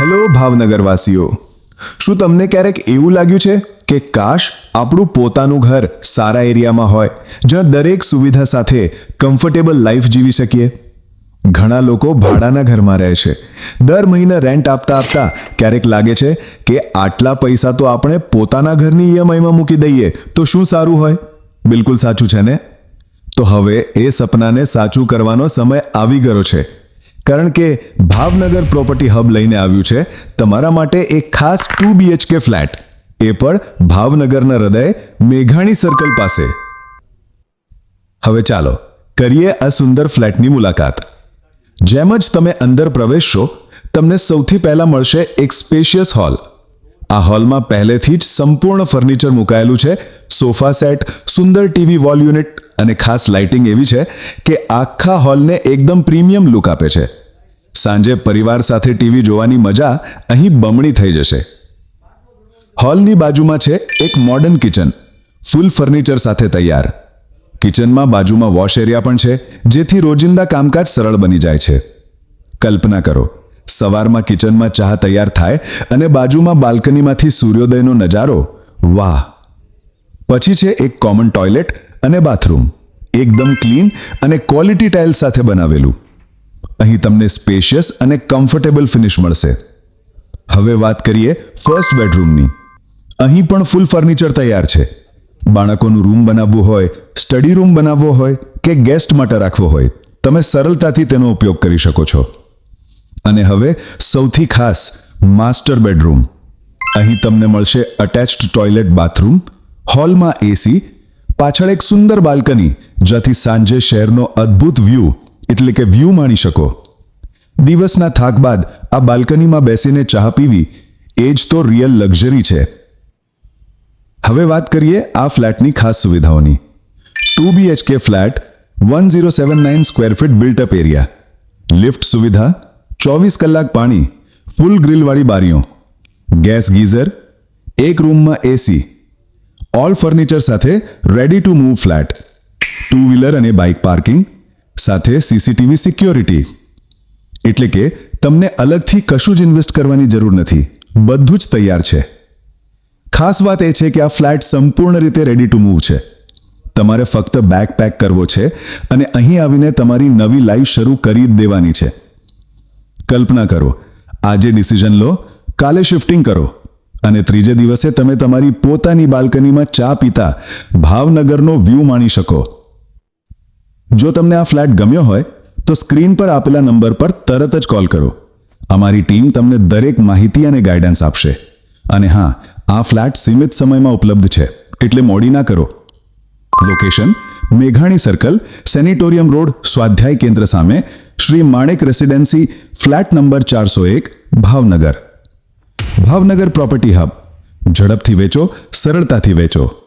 Hello ભાવનગરવાસીઓ. શું તમને ક્યારેક એવું લાગ્યું છે કે કાશ આપણું પોતાનું ઘર સારા એરિયામાં હોય, જ્યાં દરેક સુવિધા સાથે કમ્ફર્ટેબલ લાઈફ જીવી શકીએ? ઘણા લોકો ભાડાના ઘરમાં રહે છે. દર મહિને રેન્ટ આપતા આપતા ક્યારેક લાગે છે કે આટલા પૈસા તો આપણે પોતાના ઘરની ઈએમઆઈમાં મૂકી દઈએ, તો શું સારું હોય? બિલકુલ સાચું છે ને? તો હવે એ સપનાને સાચું કરવાનો સમય આવી ગયો છે. કારણ કે ભાવનગર પ્રોપર્ટી હબ લઈને આવ્યું છે તમારા માટે એક ખાસ ટુ બીએચકે ફ્લેટ. એ પણ ભાવનગરના હૃદય મેઘાણી સર્કલ પાસે. હવે ચાલો કરીએ આ સુંદર ફ્લેટની મુલાકાત. જેમ જ તમે અંદર પ્રવેશશો, તમને સૌથી પહેલા મળશે એક સ્પેશિયસ હોલ. આ હોલમાં પહેલેથી જ સંપૂર્ણ ફર્નિચર મુકાયેલું છે, સોફા સેટ, સુંદર ટીવી વોલ યુનિટ અને ખાસ લાઇટિંગ એવી છે કે આખા હોલને એકદમ પ્રીમિયમ લુક આપે છે. સાંજે પરિવાર સાથે ટીવી જોવાની મજા અહીં બમણી થઈ જશે. હોલની બાજુમાં છે એક મોડર્ન કિચન ફૂલ ફર્નિચર સાથે તૈયાર. કિચનમાં બાજુમાં વોશ એરિયા પણ છે, જેથી રોજિંદા કામકાજ સરળ બની જાય છે. કલ્પના કરો, સવારમાં કિચનમાં ચા તૈયાર થાય અને બાજુમાં બાલ્કનીમાંથી સૂર્યોદયનો નજારો, વાહ! પછી છે એક કોમન ટોયલેટ અને બાથરૂમ એકદમ ક્લીન અને ક્વોલિટી ટાઇલ સાથે બનાવેલું. અહીં તમને સ્પેશિયસ અને કમ્ફર્ટેબલ ફિનિશ મળશે. હવે વાત કરીએ ફર્સ્ટ બેડરૂમની અહીં પણ ફૂલ ફર્નિચર તૈયાર છે. બાળકોનું રૂમ બનાવવું હોય સ્ટડી રૂમ બનાવવો હોય કે ગેસ્ટ માટે રાખવો હોય, તમે સરળતાથી તેનો ઉપયોગ કરી શકો છો. અને હવે સૌથી ખાસ માસ્ટર બેડરૂમ અહીં તમને મળશે અટેચ્ડ ટોયલેટ બાથરૂમ હોલમાં એસી પાછળ એક સુંદર બાલ્કની, જ્યાંથી સાંજે શહેરનો અદ્ભુત વ્યૂ એટલે કે વ્યૂ માણી શકો. દિવસના થાક બાદ આ બાલ્કનીમાં બેસીને ચા પીવી એ જ તો રિયલ લક્ઝરી છે. હવે વાત કરીએ આ ફ્લેટની ખાસ સુવિધાઓની. Two BHK flat one zero seven nine square feet built up area lift સુવિધા, ચોવીસ કલાક પાણી ફૂલ ગ્રીલવાળી બારીઓ. ગેસ ગીઝર, એક રૂમમાં એસી ઓલ ફર્નિચર સાથે ready to move flat two wheeler અને બાઇક પાર્કિંગ સાથે સીસીટીવી સિક્યોરિટી. એટલે કે તમને અલગથી કશું જ ઇન્વેસ્ટ કરવાની જરૂર નથી. બધું જ તૈયાર છે. ખાસ વાત એ છે કે આ ફ્લેટ સંપૂર્ણ રીતે રેડી ટુ મૂવ છે. તમારે ફક્ત બેગ પેક કરવો છે અને અહીં આવીને તમારી નવી લાઈફ શરૂ કરી જ દેવાની છે. કલ્પના કરો, આજે ડિસિઝન લો, કાલે શિફ્ટિંગ કરો અને ત્રીજે દિવસે તમે તમારી પોતાની બાલ્કનીમાં ચા પીતા ભાવનગરનો વ્યૂ માણી શકો. જો તમને આ ફ્લેટ ગમ્યો હોય, તો સ્ક્રીન પર આપેલા નંબર પર તરત જ કોલ કરો. અમારી ટીમ તમને દરેક માહિતી અને ગાઈડન્સ આપશે. અને હા, આ ફ્લેટ સીમિત સમયમાં ઉપલબ્ધ છે, એટલે મોડી ના કરો. લોકેશન મેઘાણી circle sanatorium road Swadhyay Kendra સામે, Shri Manek residency flat number ચારસો એક, ભાવનગર. ભાવનગર પ્રોપર્ટી હબ ઝડપથી વેચો, સરળતાથી વેચો.